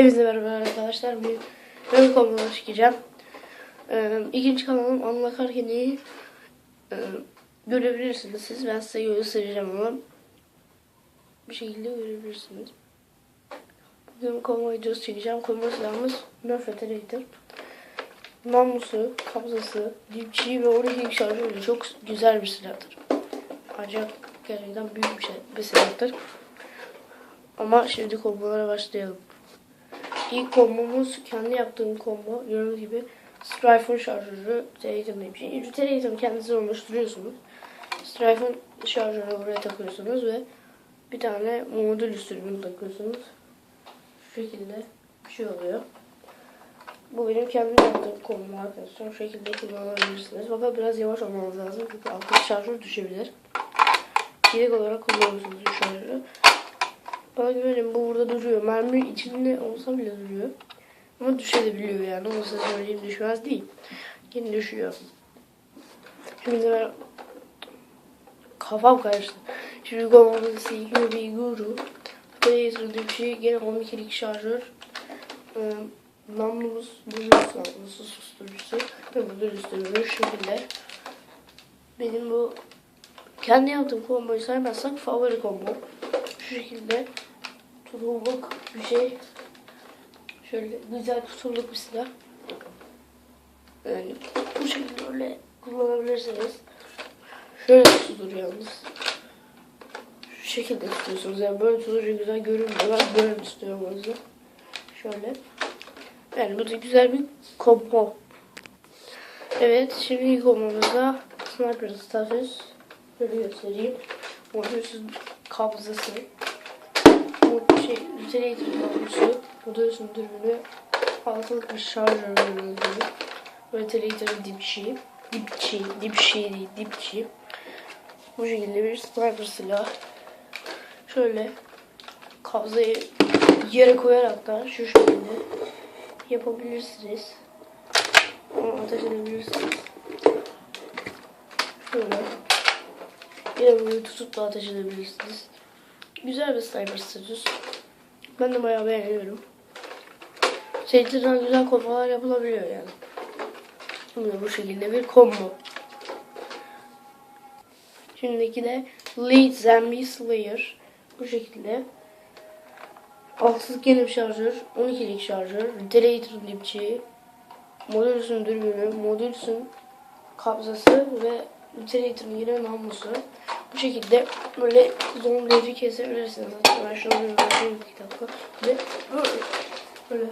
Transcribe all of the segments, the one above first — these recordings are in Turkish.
Hepinize merhaba arkadaşlar. Bir ön konuda çıkacağım. Ee, ikinci kanalım Anla Karkene'yi e, görebilirsiniz siz. Ben size göstereceğim onu. Bir şekilde görebilirsiniz. Bugün konvo videosu çekeceğim. Konvo silahımız Nerf Aterator. Namlusu, kabzası, dipçiği ve 12 şarjörü çok güzel bir silahtır. Ancak gerçekten büyük bir, şey, bir silahtır. Ama şimdi kombolara başlayalım. İlk kombomuz kendi yaptığım kombo. Gördüğünüz gibi Strife'ın şarjörü diye bir şey. Telegram kendinizi oluşturuyorsunuz. Strife'ın şarjörünü buraya takıyorsunuz ve bir tane modül sürümünü takıyorsunuz. Şu şekilde bir şey oluyor. Bu benim kendi yaptığım kombo arkadaşlar. Şu şekilde kullanabilirsiniz. Fakat biraz yavaş olmanız lazım çünkü altta şarjör düşebilir. Yedek olarak kullanıyorsunuz bu şarjörü. Güvenin bu burada duruyor. Mermi içinde olsa bile duruyor. Ama düşebiliyor yani. Onu size söyleyeyim düşmez değil. Yine düşüyor. Şimdi ben kafam karıştı. Şimdi Gomalı CQ bir Guru. Diye bir şey. Gene 12'lik şarjör. Ee, namlumuz buzul namlusu susturucusu. Ve susturucu şu şekilde. Benim bu kendi yaptığım komboyu saymazsak favori kombo. Şu şekilde tutuluk bir şey. Şöyle güzel tutuluk bir silah. Yani bu şekilde öyle kullanabilirsiniz. Şöyle tutulur yalnız. Şu şekilde tutuyorsunuz. Yani böyle tutunca güzel görünmüyor. Ben böyle tutuyorum o. Şöyle. Yani bu da güzel bir kombo. Evet şimdi ilk kombomuzda Sniper Status. Böyle göstereyim. Modülsüz kabzası. Bu şey üzerine tutulmusu. Modülsüz dürbünü. Altılık bir şarjör bölümü. Ventilator dipçi. Dipçi. Dipçi değil. Dipçi. Bu şekilde bir sniper silah. Şöyle kabzayı yere koyarak da şu şekilde yapabilirsiniz. Ama ateş edebilirsiniz. Şöyle. Yine bunu tutup da ateş edebilirsiniz. Güzel bir sniper statüs. Ben de bayağı beğeniyorum. Seyirciden güzel kombolar yapılabiliyor yani. Şimdi bu şekilde bir combo. Şimdiki de Lead Zombie Slayer. Bu şekilde. Altsız gelim şarjör, 12'lik şarjör, Ventilator dipçi, modülsün dürbünü, modülsün kabzası ve Ventilator'ın yine namlusu. Bu şekilde böyle zombileri kesebilirsiniz. Hatta ben şunu bir bakayım bir dakika. Ve böyle, böyle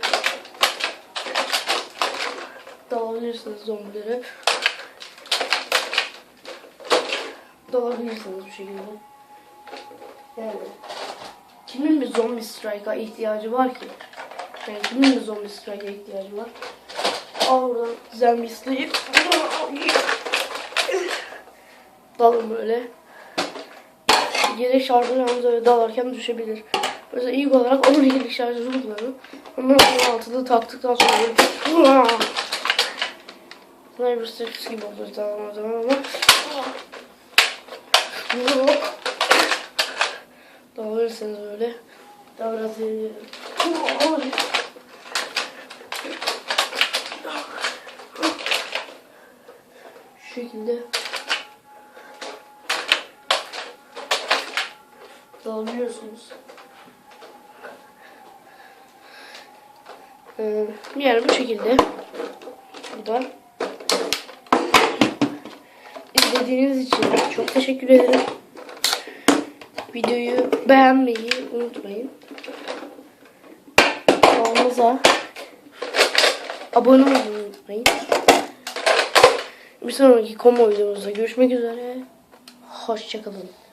dalabilirsiniz zombileri. Dalabilirsiniz bu şekilde. Yani kimin bir zombi strike'a ihtiyacı var ki? Yani kimin bir zombi strike'a ihtiyacı var? Al buradan zombie strike. Dalın böyle. Yedek şarjını yalnız öyle dalarken düşebilir. Mesela ilk olarak onun yedek şarjını kullanıyorum. Ondan sonra altını taktıktan sonra böyle Sniper Six gibi olur tamam o zaman ama Davranırsanız öyle davranabilirim. Şu şekilde dalabiliyorsunuz. Ee, yani bu şekilde buradan izlediğiniz için çok teşekkür ederim. Videoyu beğenmeyi unutmayın. Kanalımıza abone olmayı unutmayın. Bir sonraki combo videomuzda görüşmek üzere. Hoşçakalın.